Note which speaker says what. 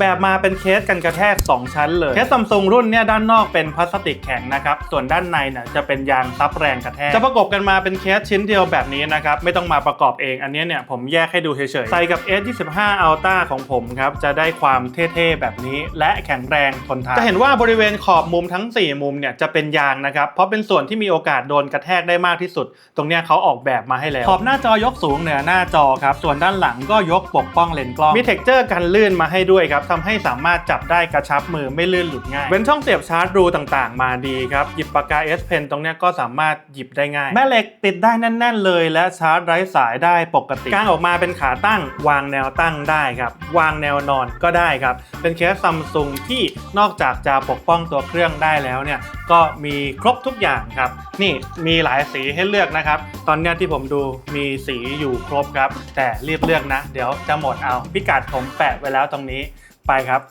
Speaker 1: แบบมาเป็นเคสกันกระแทก 2 ชั้นเลย เคสซัมซุงรุ่นเนี่ยด้านนอกเป็นพลาสติกแข็งนะครับ ส่วนด้านในเนี่ยจะเป็นยางซับแรงกระแทก จะประกบกันมาเป็นเคสชิ้นเดียวแบบนี้นะครับ ไม่ต้องมาประกอบเอง อันนี้เนี่ยผมแยกให้ดูเฉยๆ ใส่กับ S25 Ultra ของผมครับ จะได้ความเท่ๆแบบนี้และแข็งแรงทนทาน จะเห็นว่าบริเวณขอบมุมทั้ง 4 มุมเนี่ยจะเป็นยางนะครับ เพราะเป็นส่วนที่มีโอกาสโดนกระแทกได้มากที่สุด ตรงเนี้ยเขาออกแบบมาให้แล้ว ขอบหน้าจอยกสูงเหนือหน้าจอครับ ส่วนด้านหลังก็ยกปกป้องเลนส์กล้อง มีเท็กเจอร์กันลื่นมาให้ด้วยครับทำให้สามารถจับได้กระชับมือไม่ลื่นหลุดง่าย เว้นช่องเสียบชาร์จรูต่างๆ มาดีครับ หยิบปากกา S Pen ตรงเนี้ยก็สามารถหยิบได้ง่าย แม่เหล็กติดได้แน่น ๆ เลย และชาร์จไร้สายได้ปกติกางออกมาเป็นขาตั้ง วางแนวตั้งได้ครับ วางแนวนอนก็ได้ครับ เป็นเคสซัมซุงที่นอกจากจะปกป้องตัวเครื่องได้แล้วเนี่ยก็มีครบทุกอย่างครับ นี่มีหลายสีให้เลือกนะครับ ตอนเนี้ยที่ผมดูมีสีอยู่ครบครับ แต่รีบเลือกนะ เดี๋ยวจะหมดเอาพิกัดผมแปะไว้แล้วตรงนี้ ไปครับ